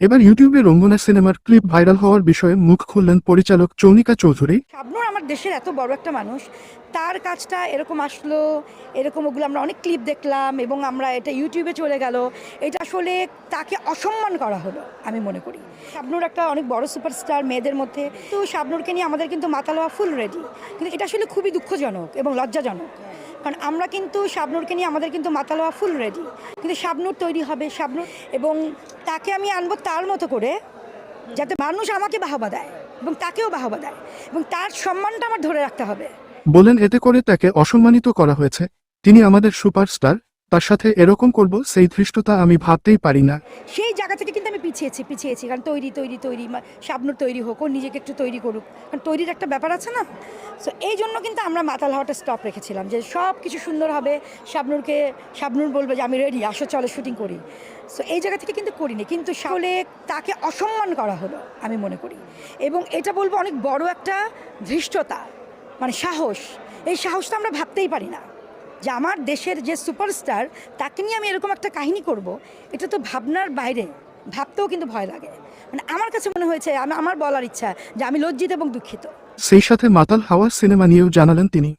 এবার ইউটিউবে রঙ্গনা সিনেমার ক্লিপ ভাইরাল হওয়ার বিষয়ে মুখ খুললেন পরিচালক চৌনিকা চৌধুরী। শাবনুর আমার দেশের এত বড় একটা মানুষ। তার কাজটা এরকম আসলো, এরকম ওগুলো আমরা অনেক ক্লিপ দেখলাম এবং আমরা এটা ইউটিউবে চলে গেল। এটা আসলে তাকে অসম্মান করা হলো, আমি মনে করি। শাবনুর একটা অনেক বড় সুপারস্টার মেয়েদের মধ্যে। তো শাবনুরকে নিয়ে আমাদের কিন্তু মাতালোয়া ফুল রেডি কিন্তু এটা আসলে খুবই দুঃখজনক এবং লজ্জাজনক। কারণ আমরা কিন্তু শাবনুরকে নিয়ে আমাদের কিন্তু মাতালোয়া ফুল রেডি কিন্তু শাবনুর তৈরি হবে, শাবনুর এবং তাকে আমি আনব তার মতো করে যাতে মানুষ আমাকে বাহবা দেয় এবং তাকেও বাহবা দেয় এবং তার সম্মানটা আমার ধরে রাখতে হবে। বলেন এতে করে তাকে অসম্মানিত করা হয়েছে। তিনি আমাদের সুপারস্টার। তার সাথে এরকম করব, সেই ধৃষ্টতা আমি ভাবতেই পারি না। সেই জায়গা থেকে কিন্তু আমি পিছিয়েছি পিছিয়েছি। কারণ তৈরি তৈরি তৈরি শাবনুর তৈরি হোক, ও নিজেকে একটু তৈরি করুক। কারণ তৈরির একটা ব্যাপার আছে না? সো এই জন্য কিন্তু আমরা মাতাল হওয়াটা স্টপ রেখেছিলাম, যে সব কিছু সুন্দর হবে, শাবনুরকে, শাবনুর বলবে যে, আমি রেডি আসো, চলে শুটিং করি। সো এই জায়গা থেকে কিন্তু করিনি, কিন্তু সাহলে তাকে অসম্মান করা হলো, আমি মনে করি। এবং এটা বলব অনেক বড় একটা ধৃষ্টতা মানে সাহস। এই সাহসটা আমরা ভাবতেই পারি না। যে আমার দেশের যে সুপারস্টার, তাকে নিয়ে আমি এরকম একটা কাহিনী করব, এটা তো ভাবনার বাইরে। ভাবতেও কিন্তু ভয় লাগে। মানে আমার কাছে মনে হয়েছে আমি আমার বলার ইচ্ছা যে আমি লজ্জিত এবং দুঃখিত। সেই সাথে মাতাল হাওয়া সিনেমা নিয়েও জানালেন তিনি।